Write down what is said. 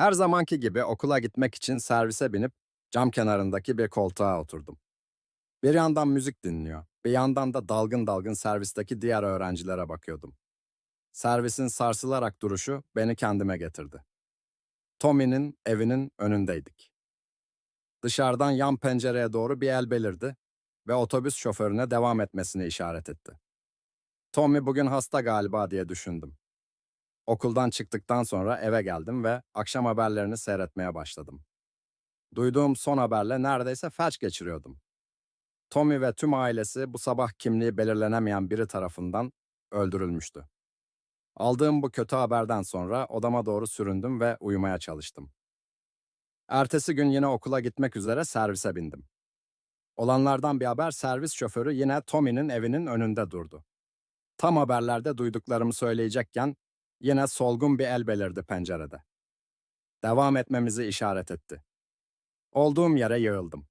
Her zamanki gibi okula gitmek için servise binip cam kenarındaki bir koltuğa oturdum. Bir yandan müzik dinliyor, bir yandan da dalgın dalgın servisteki diğer öğrencilere bakıyordum. Servisin sarsılarak duruşu beni kendime getirdi. Tommy'nin evinin önündeydik. Dışarıdan yan pencereye doğru bir el belirdi ve otobüs şoförüne devam etmesini işaret etti. Tommy bugün hasta galiba diye düşündüm. Okuldan çıktıktan sonra eve geldim ve akşam haberlerini seyretmeye başladım. Duyduğum son haberle neredeyse felç geçiriyordum. Tommy ve tüm ailesi bu sabah kimliği belirlenemeyen biri tarafından öldürülmüştü. Aldığım bu kötü haberden sonra odama doğru süründüm ve uyumaya çalıştım. Ertesi gün yine okula gitmek üzere servise bindim. Olanlardan bir haber servis şoförü yine Tommy'nin evinin önünde durdu. Tam haberlerde duyduklarımı söyleyecekken yine solgun bir el belirdi pencerede. Devam etmemizi işaret etti. Olduğum yere yığıldım.